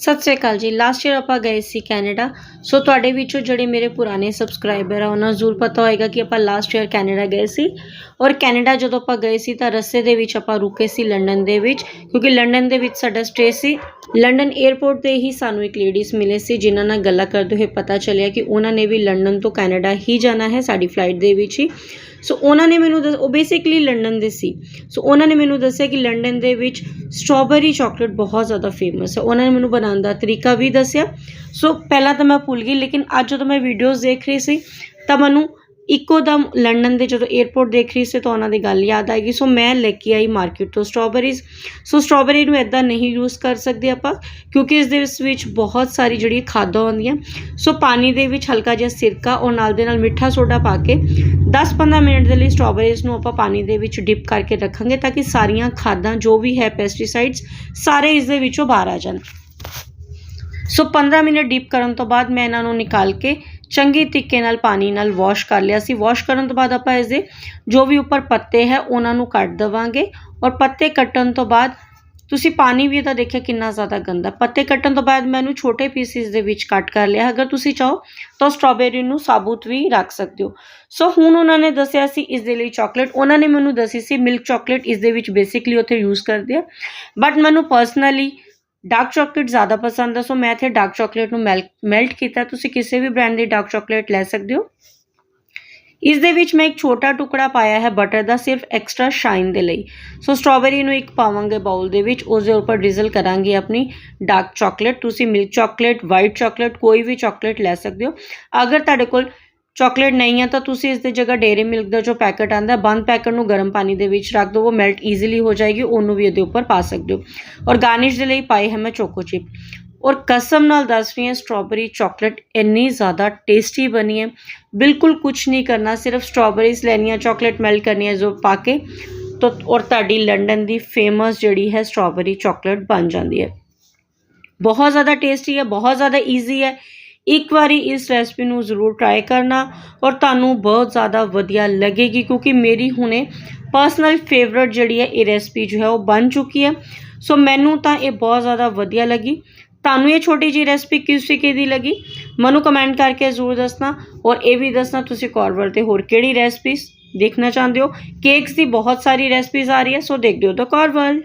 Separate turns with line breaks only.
ਸਤਿ ਸ੍ਰੀ ਅਕਾਲ ਜੀ। Last year ਆਪਾਂ ਗਏ ਸੀ ਕੈਨੇਡਾ ਸੋ ਤੁਹਾਡੇ ਵਿੱਚੋਂ ਜਿਹੜੇ ਮੇਰੇ ਪੁਰਾਣੇ ਸਬਸਕ੍ਰਾਈਬਰ ਆ, ਉਹਨਾਂ ਨੂੰ ਜ਼ਰੂਰ ਪਤਾ ਹੋਏਗਾ ਕਿ ਆਪਾਂ ਲਾਸਟ ਈਅਰ ਕੈਨੇਡਾ ਗਏ ਸੀ। ਔਰ ਕੈਨੇਡਾ ਜਦੋਂ ਆਪਾਂ ਗਏ ਸੀ ਤਾਂ ਰਸਤੇ ਦੇ ਵਿੱਚ ਆਪਾਂ ਰੁਕੇ ਸੀ ਲੰਡਨ ਦੇ ਵਿੱਚ, ਕਿਉਂਕਿ ਲੰਡਨ ਦੇ ਵਿੱਚ ਸਾਡਾ ਸਟੇ ਸੀ। ਲੰਡਨ 에ਅਰਪੋਰਟ ਤੇ ਹੀ ਸਾਨੂੰ ਇੱਕ ਲੇਡੀਜ਼ ਮਿਲੇ ਸੀ, ਜਿਨ੍ਹਾਂ ਨਾਲ ਗੱਲਾਂ ਕਰਦੇ ਹੋਏ ਪਤਾ ਚੱਲਿਆ ਕਿ ਉਹਨਾਂ ਨੇ ਵੀ ਲੰਡਨ ਤੋਂ ਕੈਨੇਡਾ ਹੀ ਜਾਣਾ ਹੈ ਸਾਡੀ ਫਲਾਈਟ ਦੇ ਵਿੱਚ ਹੀ। ਸੋ ਉਹਨਾਂ ਨੇ ਮੈਨੂੰ ਦੱਸ- ਉਹ ਬੇਸਿਕਲੀ ਲੰਡਨ ਦੇ ਸੀ। ਸੋ ਉਹਨਾਂ ਨੇ ਮੈਨੂੰ ਦੱਸਿਆ ਕਿ ਲੰਡਨ ਦੇ ਵਿੱਚ ਸਟ੍ਰਾਬੇਰੀ ਚਾਕਲੇਟ ਬਹੁਤ ਜ਼ਿਆਦਾ ਫੇਮਸ ਹੈ ਉਹਨਾਂ ਨੇ ਮੈਨੂੰ ਬਣਾ ਬਣਾਉਣ ਦਾ ਤਰੀਕਾ ਵੀ ਦੱਸਿਆ। ਸੋ ਪਹਿਲਾਂ ਤਾਂ ਮੈਂ ਭੁੱਲ ਗਈ, ਲੇਕਿਨ ਅੱਜ ਜਦੋਂ ਮੈਂ ਵੀਡੀਓਜ਼ ਦੇਖ ਰਹੀ ਸੀ, ਤਾਂ ਮੈਨੂੰ ਇੱਕੋ ਦਮ ਲੰਡਨ ਦੇ ਜਦੋਂ 에ਅਰਪੋਰਟ ਦੇਖ ਰਹੀ ਸੀ, ਤਾਂ ਉਹਨਾਂ ਦੀ ਗੱਲ ਯਾਦ ਆਏਗੀ। ਸੋ ਮੈਂ ਲੈ ਕੇ ਆਈ ਮਾਰਕੀਟ ਤੋਂ ਸਟ੍ਰਾਬੇਰੀਜ਼ ਸੋ ਸਟ੍ਰਾਬੇਰੀ ਨੂੰ ਇਦਾਂ ਨਹੀਂ ਯੂਜ਼ ਕਰ ਸਕਦੇ ਆਪਾਂ, ਕਿਉਂਕਿ ਇਸ ਦੇ ਵਿੱਚ ਬਹੁਤ ਸਾਰੀ ਜਿਹੜੀ ਖਾਦਾਂ ਹੁੰਦੀਆਂ ਸੋ ਪਾਣੀ ਦੇ ਵਿੱਚ ਹਲਕਾ ਜਿਹਾ ਸਿਰਕਾ ਔਰ ਨਾਲ ਦੇ ਨਾਲ ਮਿੱਠਾ ਸੋਡਾ ਪਾ ਕੇ 10-15 ਮਿੰਟ ਦੇ ਲਈ ਸਟ੍ਰਾਬੇਰੀਜ਼ ਨੂੰ ਆਪਾਂ ਪਾਣੀ ਦੇ ਵਿੱਚ ਡਿਪ ਕਰਕੇ ਰੱਖਾਂਗੇ, ਤਾਂ ਕਿ ਸਾਰੀਆਂ ਖਾਦਾਂ ਜੋ ਵੀ ਹੈ ਪੈਸਟੀਸਾਈਡਸ ਸਾਰੇ ਇਸ ਦੇ ਵਿੱਚੋਂ ਬਾਹਰ ਆ ਜਾਣ। ਸੋ 15 ਮਿੰਟ ਡੀਪ ਕਰਨ ਤੋਂ ਬਾਅਦ ਮੈਂ ਇਹਨਾਂ ਨੂੰ ਨਿਕਾਲ ਕੇ ਚੰਗੀ ਤਰੀਕੇ ਨਾਲ ਪਾਣੀ ਨਾਲ ਵਾਸ਼ ਕਰ ਲਿਆ ਸੀ। ਵਾਸ਼ ਕਰਨ ਤੋਂ ਬਾਅਦ ਆਪਾਂ ਇਸ ਦੇ ਜੋ ਵੀ ਉੱਪਰ ਪੱਤੇ ਹੈ ਉਹਨਾਂ ਨੂੰ ਕੱਟ ਦੇਵਾਂਗੇ ਔਰ ਪੱਤੇ ਕੱਟਣ ਤੋਂ ਬਾਅਦ ਤੁਸੀਂ ਪਾਣੀ ਵੀ ਇਹਦਾ ਦੇਖਿਆ ਕਿੰਨਾ ਜ਼ਿਆਦਾ ਗੰਦਾ। ਪੱਤੇ ਕੱਟਣ ਤੋਂ ਬਾਅਦ ਮੈਂ ਇਹਨੂੰ ਛੋਟੇ ਪੀਸਿਸ ਦੇ ਵਿੱਚ ਕੱਟ ਕਰ ਲਿਆ। ਅਗਰ ਤੁਸੀਂ ਚਾਹੋ ਤਾਂ ਸਟ੍ਰਾਬੇਰੀ ਨੂੰ ਸਾਬੂਤ ਵੀ ਰੱਖ ਸਕਦੇ ਹੋ। ਸੋ ਹੁਣ ਉਹਨਾਂ ਨੇ ਦੱਸਿਆ ਸੀ ਇਸ ਦੇ ਲਈ ਚਾਕਲੇਟ। ਉਹਨਾਂ ਨੇ ਮੈਨੂੰ ਦੱਸੀ ਸੀ, ਮਿਲਕ ਚਾਕਲੇਟ ਇਸ ਦੇ ਵਿੱਚ ਬੇਸਿਕਲੀ ਉੱਥੇ ਯੂਜ਼ ਕਰਦੇ ਆ। ਬਟ ਮੈਨੂੰ ਪਰਸਨਲੀ ਡਾਰਕ ਚਾਕਲੇਟ ਜ਼ਿਆਦਾ ਪਸੰਦ ਹੈ ਸੋ ਮੈਂ ਇੱਥੇ ਡਾਰਕ ਚਾਕਲੇਟ ਨੂੰ ਮੈਲਟ ਕੀਤਾ। ਤੁਸੀਂ ਕਿਸੇ ਵੀ ਬ੍ਰਾਂਡ ਦੀ ਡਾਰਕ ਚਾਕਲੇਟ ਲੈ ਸਕਦੇ ਹੋ। ਇਸ ਦੇ ਵਿੱਚ ਮੈਂ ਇੱਕ ਛੋਟਾ ਟੁਕੜਾ ਪਾਇਆ ਹੈ ਬਟਰ ਦਾ, ਸਿਰਫ ਐਕਸਟਰਾ ਸ਼ਾਈਨ ਦੇ ਲਈ। ਸੋ ਸਟ੍ਰਾਬੇਰੀ ਨੂੰ ਇੱਕ ਪਾਵਾਂਗੇ ਬਾਉਲ ਦੇ ਵਿੱਚ ਉਸ ਦੇ ਉੱਪਰ ਡਿਜ਼ਲ ਕਰਾਂਗੇ ਆਪਣੀ ਡਾਰਕ ਚਾਕਲੇਟ ਤੁਸੀਂ ਮਿਲਕ ਚਾਕਲੇਟ ਵਾਈਟ ਚਾਕਲੇਟ ਕੋਈ ਵੀ ਚਾਕਲੇਟ ਲੈ ਸਕਦੇ ਹੋ। ਅਗਰ ਤੁਹਾਡੇ ਕੋਲ ਚਾਕਲੇਟ ਨਹੀਂ ਹੈ ਤਾਂ ਤੁਸੀਂ ਇਸ ਦੀ ਜਗ੍ਹਾ ਡੇਰੀ ਮਿਲਕ ਦਾ ਜੋ ਪੈਕਟ ਆਂਦਾ, ਬੰਦ ਪੈਕਟ ਨੂੰ ਗਰਮ ਪਾਣੀ ਦੇ ਵਿੱਚ ਰੱਖ ਦਿਓ, ਉਹ ਮੈਲਟ ਈਜ਼ੀਲੀ ਹੋ ਜਾਏਗੀ, ਉਹਨੂੰ ਵੀ ਇਹਦੇ ਉੱਪਰ ਪਾ ਸਕਦੇ ਹੋ। ਔਰ ਗਾਰਨਿਸ਼ ਦੇ ਲਈ ਪਾਈ ਹੈ ਮੈਂ ਚੋਕੋ ਚਿਪ ਔਰ ਕਸਮ ਨਾਲ ਦੱਸ ਰਹੀ ਹਾਂ ਸਟ੍ਰਾਬੇਰੀ ਚਾਕਲੇਟ ਇੰਨੀ ਜ਼ਿਆਦਾ ਟੇਸਟੀ ਬਣੀ ਹੈ। ਬਿਲਕੁਲ ਕੁਝ ਨਹੀਂ ਕਰਨਾ, ਸਿਰਫ ਸਟ੍ਰਾਬੇਰੀਜ਼ ਲੈਣੀਆਂ ਚਾਕਲੇਟ ਮੈਲਟ ਕਰਨੀ ਹੈ ਜੋ ਪਾ ਕੇ ਤੋ, ਔਰ ਤੁਹਾਡੀ ਲੰਡਨ ਦੀ ਫੇਮਸ ਜਿਹੜੀ ਹੈ ਸਟ੍ਰਾਬੇਰੀ ਚਾਕਲੇਟ ਬਣ ਜਾਂਦੀ ਹੈ। ਬਹੁਤ ਜ਼ਿਆਦਾ ਟੇਸਟੀ ਹੈ, ਬਹੁਤ ਜ਼ਿਆਦਾ ਈਜ਼ੀ ਹੈ। ਇੱਕ ਵਾਰੀ ਇਸ ਰੈਸਪੀ ਨੂੰ ਜ਼ਰੂਰ ਟਰਾਈ ਕਰਨਾ ਔਰ ਤੁਹਾਨੂੰ ਬਹੁਤ ਜ਼ਿਆਦਾ ਵਧੀਆ ਲੱਗੇਗੀ ਕਿਉਂਕਿ ਮੇਰੀ ਹੁਣੇ ਪਰਸਨਲ ਫੇਵਰਿਟ ਜਿਹੜੀ ਹੈ ਇਹ ਰੈਸਪੀ ਜੋ ਹੈ ਉਹ ਬਣ ਚੁੱਕੀ ਹੈ। ਸੋ ਮੈਨੂੰ ਤਾਂ ਇਹ ਬਹੁਤ ਜ਼ਿਆਦਾ ਵਧੀਆ ਲੱਗੀ। ਤੁਹਾਨੂੰ ਇਹ ਛੋਟੀ ਜਿਹੀ ਰੈਸਪੀ ਕਿਸ ਤਰੀਕੇ ਦੀ ਲੱਗੀ? ਮੈਨੂੰ ਕਮੈਂਟ ਕਰਕੇ ਜ਼ਰੂਰ ਦੱਸਣਾ ਔਰ ਇਹ ਵੀ ਦੱਸਣਾ ਤੁਸੀਂ ਕਾਰਵਰ ਤੇ ਹੋਰ ਕਿਹੜੀ ਰੈਸਪੀਸ ਦੇਖਣਾ ਚਾਹੁੰਦੇ ਹੋ? ਕੇਕਸ ਦੀ ਬਹੁਤ ਸਾਰੀ ਰੈਸਪੀਜ਼ ਆ ਰਹੀ ਹੈ ਸੋ ਦੇਖਦੇ ਹੋ ਤਾਂ ਕਾਰਵਰ